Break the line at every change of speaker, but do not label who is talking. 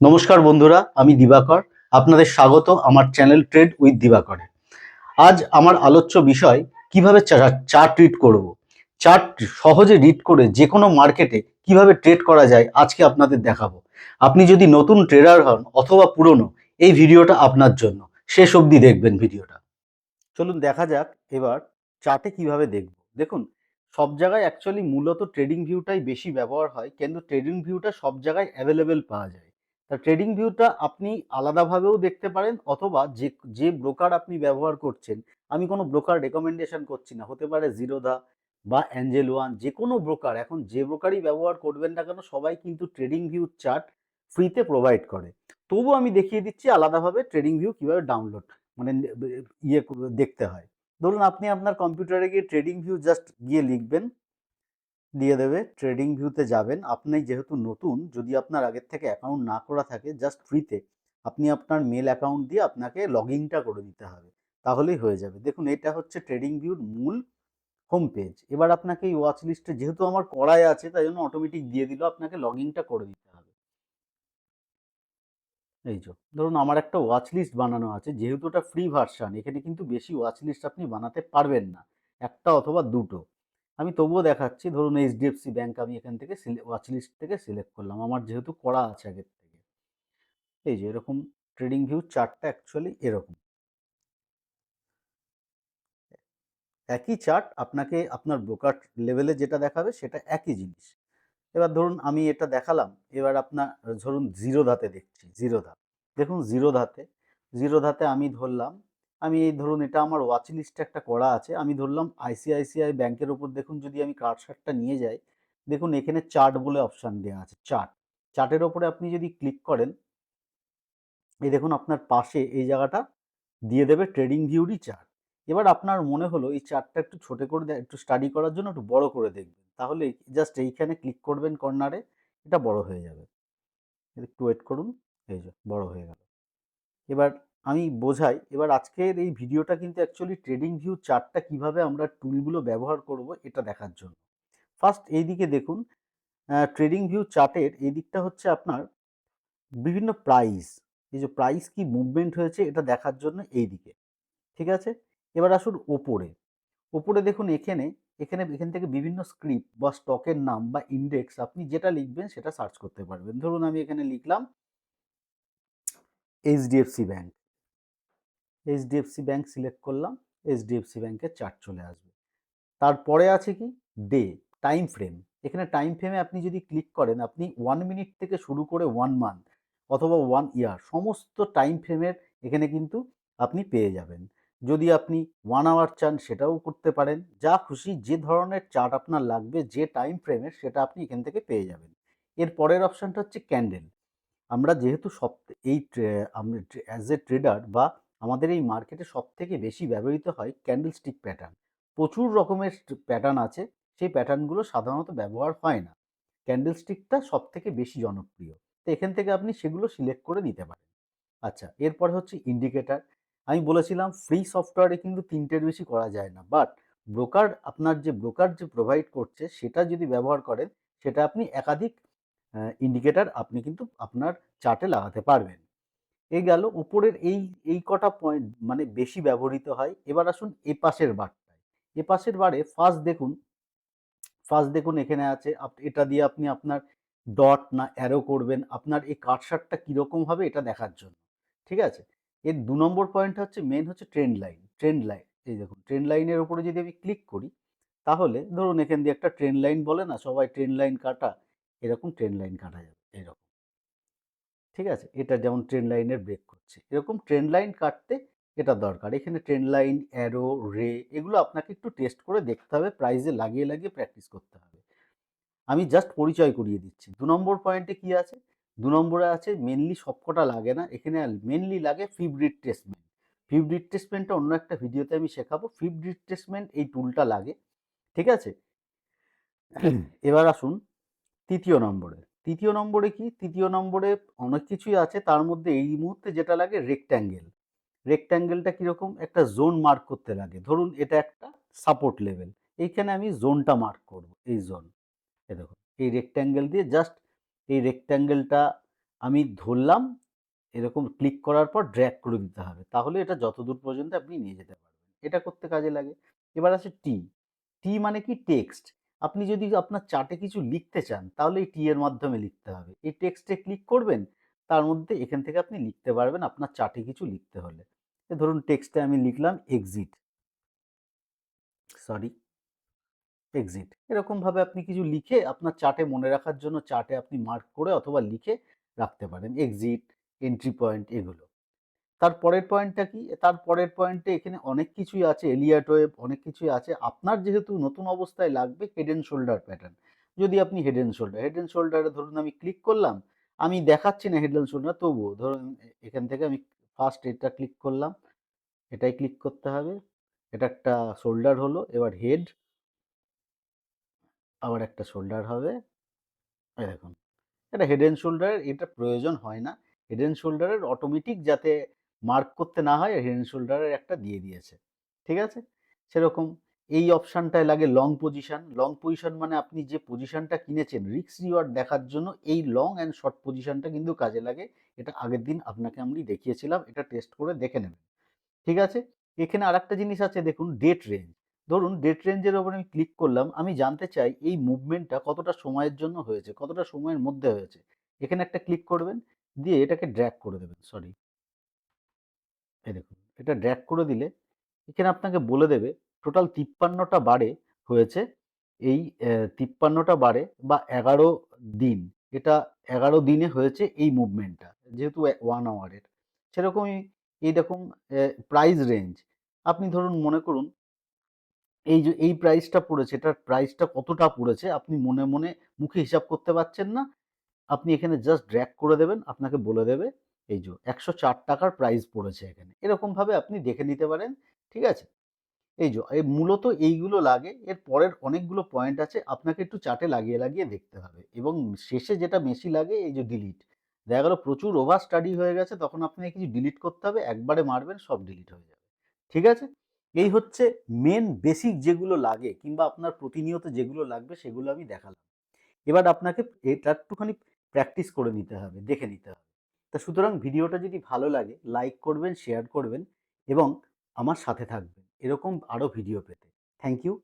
নমস্কার বন্ধুরা, আমি দিবাকর। আপনাদের স্বাগত আমার চ্যানেল ট্রেড উইথ দিবাকরে। আজ আমার আলোচ্য বিষয়, কীভাবে চার্ট রিড করব? চার্ট সহজে রিড করে যে কোনো মার্কেটে কীভাবে ট্রেড করা যায়, আজকে আপনাদের দেখাবো। আপনি যদি নতুন ট্রেডার হন অথবা পুরনো, এই ভিডিওটা আপনার জন্য। শেষ অবধি দেখবেন ভিডিওটা। চলুন দেখা যাক এবার চার্টে কীভাবে দেখব। দেখুন, সব জায়গায় অ্যাকচুয়ালি মূলত ট্রেডিং ভিউটাই বেশি ব্যবহার হয় কিন্তু ট্রেডিং ভিউটা সব জায়গায় অ্যাভেলেবেল পাওয়া যায়। তা ট্রেডিং ভিউটা আপনি আলাদাভাবেও দেখতে পারেন অথবা যে যে ব্রোকার আপনি ব্যবহার করছেন, আমি কোনো ব্রোকার রেকমেন্ডেশন করছি না। হতে পারে জিরোদা বা অ্যাঞ্জেল ওয়ান যে কোনো ব্রোকার এখন যে ব্রোকারই ব্যবহার করবেন না কেন, সবাই কিন্তু ট্রেডিং ভিউ চার্ট ফ্রিতে প্রোভাইড করে। তবু আমি দেখিয়ে দিচ্ছি আলাদাভাবে ট্রেডিং ভিউ কীভাবে ডাউনলোড মানে ইয়ে দেখতে হয়। ধরুন আপনি আপনার কম্পিউটারে গিয়ে ট্রেডিং ভিউ জাস্ট গিয়ে লিখবেন দিয়ে দেবে ট্রেডিং ভিউতে যাবেন। আপনি যেহেতু নতুন, যদি আপনার আগের থেকে অ্যাকাউন্ট না করা থাকে জাস্ট ফ্রিতে আপনি আপনার মেল অ্যাকাউন্ট দিয়ে আপনাকে লগ ইনটা করে দিতে হবে। তাহলেই হয়ে যাবে। দেখুন, এটা হচ্ছে ট্রেডিং ভিউর মূল হোম পেজ এবার আপনাকে এই ওয়াচ লিস্টে যেহেতু আমার করাই আছে, তাই জন্য অটোমেটিক দিয়ে দিল, আপনাকে লগ ইনটা করে দিতে হবে। এই যে, ধরুন আমার একটা ওয়াচ লিস্ট বানানো আছে, যেহেতু ওটা ফ্রি ভার্সান এখানে কিন্তু বেশি ওয়াচ লিস্ট আপনি বানাতে পারবেন না। একটা অথবা দুটো। আমি তবুও দেখাচ্ছি, ধরুন এইচডিএফসি ব্যাংক আমি এখান থেকে ওয়াচ লিস্ট থেকে সিলেক্ট করলাম। আমার যেহেতু করা আছে আগের থেকে। এই যে এরকম ট্রেডিং ভিউ চার্টটা অ্যাকচুয়ালি এরকম। একই চার্ট আপনাকে আপনার ব্রোকার লেভেলে যেটা দেখাবে সেটা একই জিনিস। এবার ধরুন আমি এটা দেখালাম, এবার আপনার, ধরুন জিরো ধাতে দেখছি জিরো ধাত। দেখুন জিরো ধাতে জিরো ধাতে আমি ধরলাম আমি এই ধরুন এটা আমার ওয়াচ লিস্টে একটা করা আছে। আমি ধরলাম আইসিআইসিআই ব্যাংকের ওপর দেখুন যদি আমি কার্ড শার্টটা নিয়ে যাই, দেখুন এখানে চার্ট বলে অপশান দেওয়া আছে চার্ট চার্টের ওপরে আপনি যদি ক্লিক করেন, এই দেখুন আপনার পাশে এই জায়গাটা দিয়ে দেবে ট্রেডিং ভিউরই চার্ট এবার আপনার মনে হলো এই চার্টটা একটু ছোটো করে একটু স্টাডি করার জন্য একটু বড় করে দেখবেন। তাহলে জাস্ট এইখানে ক্লিক করবেন কর্নারে এটা বড় হয়ে যাবে। একটু ওয়েট করুন, এই যে বড় হয়ে গেল। এবার আমি বোঝাই। এবার আজকের এই ভিডিওটা কিন্তু অ্যাকচুয়ালি ট্রেডিং ভিউ চার্টটা কীভাবে আমরা টুলগুলো ব্যবহার করব এটা দেখার জন্য। ফার্স্ট এই দিকে দেখুন ট্রেডিং ভিউ চার্টের এই দিকটা হচ্ছে আপনার বিভিন্ন প্রাইস এই যে প্রাইস কি মুভমেন্ট হয়েছে এটা দেখার জন্য এই দিকে ঠিক আছে? এবার আসুন ওপরে। ওপরে দেখুন এখানে এখানে, এখান থেকে বিভিন্ন স্ক্রিপ্ট বা স্টকের নাম বা ইন্ডেক্স আপনি যেটা লিখবেন সেটা সার্চ করতে পারবেন। ধরুন আমি এখানে লিখলাম HDFC bank HDFC bank select করলাম এইচডিএফসি ব্যাংকের চার্ট চলে আসবে। তারপরে আছে কি? ডে টাইম ফ্রেম এখানে টাইম ফ্রেমে আপনি যদি ক্লিক করেন, আপনি ওয়ান মিনিট থেকে শুরু করে ওয়ান মান্থ অথবা ওয়ান ইয়ার সমস্ত টাইম ফ্রেমের এখানে কিন্তু আপনি পেয়ে যাবেন। যদি আপনি ওয়ান আওয়ার চান, সেটাও করতে পারেন। যা খুশি যে ধরনের চার্ট আপনার লাগবে, যে টাইম ফ্রেমের সেটা আপনি এখান থেকে পেয়ে যাবেন। এর পরের অপশানটা হচ্ছে ক্যান্ডেল আমরা যেহেতু সব এই অ্যাজ এ ট্রেডার বা আমাদের এই মার্কেটে সব থেকে বেশি ব্যবহৃত হয় ক্যান্ডেল স্টিক প্যাটার্ন প্রচুর রকমের প্যাটার্ন আছে, সেই প্যাটার্নগুলো সাধারণত ব্যবহার হয় না। ক্যান্ডেল স্টিকটা সব থেকে বেশি জনপ্রিয়। তো এখান থেকে আপনি সেগুলো সিলেক্ট করে নিতে পারেন। আচ্ছা এরপরে হচ্ছে ইন্ডিকেটার আমি বলেছিলাম ফ্রি সফটওয়্যারে কিন্তু তিনটের বেশি করা যায় না বাট ব্রোকার আপনার যে ব্রোকার যে প্রোভাইড করছে, সেটা যদি ব্যবহার করেন, সেটা আপনি একাধিক ইন্ডিকেটার আপনি কিন্তু আপনার চার্টে লাগাতে পারবেন। এই গেল, উপরের এই এই কটা পয়েন্ট মানে বেশি ব্যবহৃত হয়। এবার আসুন এ পাশের বারটায়। এ পাশের বারে ফার্স্ট দেখুন ফার্স্ট দেখুন এখানে আছে এটা দিয়ে আপনি আপনার ডট না অ্যারো করবেন, আপনার এই কাটশার্টটা কীরকম হবে এটা দেখার জন্য। ঠিক আছে? এর দু নম্বর পয়েন্ট হচ্ছে মেন হচ্ছে ট্রেন্ড লাইন ট্রেন্ড লাইন এই দেখুন ট্রেন্ড লাইনের উপরে যদি আমি ক্লিক করি, তাহলে ধরুন এখান দিয়ে একটা ট্রেন লাইন বলে না, সবাই ট্রেন লাইন কাটা, এরকম ট্রেন লাইন কাটা যাবে, এরকম। ঠিক আছে? এটা যেমন ট্রেন লাইনের ব্রেক করছে। এরকম ট্রেন লাইন কাটতে এটা দরকার। এখানে ট্রেন লাইন অ্যারো রে এগুলো আপনাকে একটু টেস্ট করে দেখতে হবে প্রাইজে লাগিয়ে লাগিয়ে প্র্যাকটিস করতে হবে। আমি জাস্ট পরিচয় করিয়ে দিচ্ছি। দু নম্বর পয়েন্টে কি আছে? দু নম্বরে আছে মেনলি সবকটা লাগে না। এখানে মেনলি লাগে ফিব রিট্রেসমেন্ট ফিব রিট্রেসমেন্টটা অন্য একটা ভিডিওতে আমি শেখাবো। ফিব রিট্রেসমেন্ট এই টুলটা লাগে। ঠিক আছে? এবার আসুন তৃতীয় নম্বরে। তৃতীয় নম্বরে কি? তৃতীয় নম্বরে অনেক কিছুই আছে। তার মধ্যে এই মুহূর্তে যেটা লাগে রেক্ট্যাঙ্গেল রেক্ট্যাঙ্গেলটা কীরকম? একটা জোন মার্ক করতে লাগে। ধরুন এটা একটা সাপোর্ট লেভেল এইখানে আমি জোনটা মার্ক করব, এই জোন এ দেখুন এই রেক্ট্যাঙ্গেল দিয়ে জাস্ট এই রেক্ট্যাঙ্গেলটা আমি ধরলাম, এরকম ক্লিক করার পর ড্র্যাগ করে দিতে হবে। তাহলে এটা যতদূর পর্যন্ত আপনি নিয়ে যেতে পারবেন। এটা করতে কাজে লাগে। এবার আছে টি টি মানে কি? টেক্সট আপনি যদি আপনার চার্টে কিছু লিখতে চান, তাহলে এই টি এর মাধ্যমে লিখতে হবে। এই টেক্সটে ক্লিক করবেন, তার মধ্যে এখান থেকে আপনি লিখতে পারবেন আপনার চার্টে কিছু লিখতে হলে। ধরুন টেক্সটে আমি লিখলাম এক্সিট সরি এক্সিট এরকমভাবে আপনি কিছু লিখে আপনার চার্টে মনে রাখার জন্য চার্টে আপনি মার্ক করে অথবা লিখে রাখতে পারেন। এক্সিট এন্ট্রি পয়েন্ট এগুলো। তার পরের পয়েন্টটা কি? তার পরের পয়েন্টে এখানে অনেক কিছুই আছে এলিয়াট ওয়েব অনেক কিছুই আছে। আপনার যেহেতু নতুন অবস্থায় লাগবে হেড অ্যান্ড শোল্ডার প্যাটার্ন যদি আপনি head and shoulder head and শোল্ডারে ধরুন আমি ক্লিক করলাম, আমি দেখাচ্ছি না হেড অ্যান্ড শোল্ডার তবুও ধরুন এখান থেকে আমি ফার্স্ট এটা ক্লিক করলাম, এটাই ক্লিক করতে হবে। এটা একটা শোল্ডার হলো, এবার হেড আবার একটা শোল্ডার হবে। দেখুন, এটা হেড অ্যান্ড শোল্ডারের এটা প্রয়োজন হয় না। হেড অ্যান্ড শোল্ডারের অটোমেটিক যাতে মার্ক করতে না হয় হেড অ্যান্ড শোল্ডারের একটা দিয়ে দিয়েছে। ঠিক আছে? সেরকম এই অপশানটায় লাগে লং পজিশন লং পজিশন মানে আপনি যে পজিশনটা কিনেছেন রিক্স রিওয়ার্ড দেখার জন্য এই লং অ্যান্ড শর্ট পজিশনটা কিন্তু কাজে লাগে। এটা আগের দিন আপনাকে আমি দেখিয়েছিলাম, এটা টেস্ট করে দেখে নেবেন। ঠিক আছে? এখানে আরেকটা জিনিস আছে, দেখুন ডেট রেঞ্জ ধরুন ডেট রেঞ্জের ওপর আমি ক্লিক করলাম, আমি জানতে চাই এই মুভমেন্টটা কতটা সময়ের জন্য হয়েছে, কতটা সময়ের মধ্যে হয়েছে। এখানে একটা ক্লিক করবেন, দিয়ে এটাকে ড্র্যাক করে দেবেন সরি এই দেখুন, এটা ড্র্যাগ করে দিলে এখানে আপনাকে বলে দেবে টোটাল তিপ্পান্নটা বারে হয়েছে এই তিপ্পান্নটা বারে বা এগারো দিন, এটা এগারো দিনে হয়েছে এই মুভমেন্টটা যেহেতু ওয়ান আওয়ারের সেরকমই এই দেখুন প্রাইস রেঞ্জ আপনি ধরুন মনে করুন, এই যে, এই প্রাইসটা পড়েছে, এটার প্রাইসটা কতটা পড়েছে, আপনি মনে মনে মুখে হিসাব করতে পারছেন না, আপনি এখানে জাস্ট ড্র্যাক করে দেবেন, আপনাকে বলে দেবে এই যে একশো চার টাকার প্রাইস পড়েছে এখানে। এরকমভাবে আপনি দেখে নিতে পারেন, ঠিক আছে? এই যে এই মূলত এইগুলো লাগে, এর পরের অনেকগুলো পয়েন্ট আছে, আপনাকে একটু চার্টে লাগিয়ে লাগিয়ে দেখতে হবে। এবং শেষে যেটা বেশি লাগে, এই যে ডিলিট দেখা গেলো প্রচুর ওভার স্টাডি হয়ে গেছে, তখন আপনাকে কিছু ডিলিট করতে হবে, একবারে মারবেন, সব ডিলিট হয়ে যাবে। ঠিক আছে? এই হচ্ছে মেন বেসিক যেগুলো লাগে, কিংবা আপনার প্রতিনিয়ত যেগুলো লাগবে, সেগুলো আমি দেখালাম। এবার আপনাকে এটা একটুখানি প্র্যাকটিস করে নিতে হবে, দেখে নিতে হবে। তা সুতরাং ভিডিওটা যদি ভালো লাগে, লাইক করবেন, শেয়ার করবেন এবং আমার সাথে থাকবেন। এরকম আরও ভিডিও পেতে। Thank you.